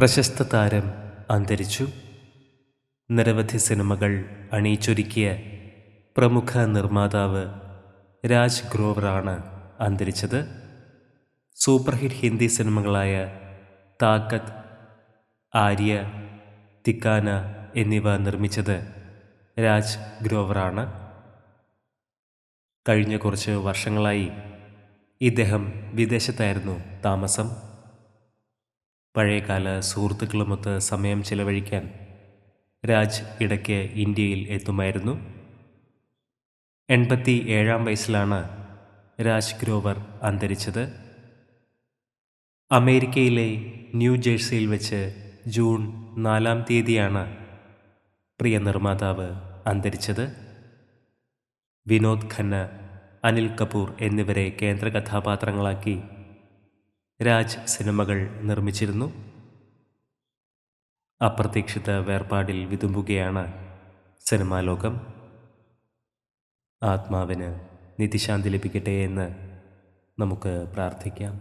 പ്രശസ്ത താരം അന്തരിച്ചു. നിരവധി സിനിമകൾ അണിയിച്ചൊരുക്കിയ പ്രമുഖ നിർമ്മാതാവ് രാജ് ഗ്രോവറാണ് അന്തരിച്ചത്. സൂപ്പർഹിറ്റ് ഹിന്ദി സിനിമകളായ താക്കത്ത് ആര്യ തിക്കാന എന്നിവ നിർമ്മിച്ചത് രാജ് ഗ്രോവറാണ്. കഴിഞ്ഞ കുറച്ച് വർഷങ്ങളായി ഇദ്ദേഹം വിദേശത്തായിരുന്നു താമസം. പഴയകാല സുഹൃത്തുക്കളുമൊത്ത് സമയം ചിലവഴിക്കാൻ രാജ് ഇടയ്ക്ക് ഇന്ത്യയിൽ എത്തുമായിരുന്നു. എൺപത്തി ഏഴാം വയസ്സിലാണ് രാജ് ഗ്രോവർ അന്തരിച്ചത്. അമേരിക്കയിലെ ന്യൂ ജേഴ്സിയിൽ വെച്ച് ജൂൺ നാലാം തീയതിയാണ് പ്രിയ നിർമ്മാതാവ് അന്തരിച്ചത്. വിനോദ് ഖന്ന അനിൽ കപൂർ എന്നിവരെ കേന്ദ്ര കഥാപാത്രങ്ങളാക്കി രാജ് സിനിമകൾ നിർമ്മിച്ചിരുന്നു. അപ്രതീക്ഷിത വേർപാടിൽ വിതുമ്പുകയാണ് സിനിമാ ലോകം. ആത്മാവിന് നിതിശാന്തി ലഭിക്കട്ടെ എന്ന് നമുക്ക് പ്രാർത്ഥിക്കാം.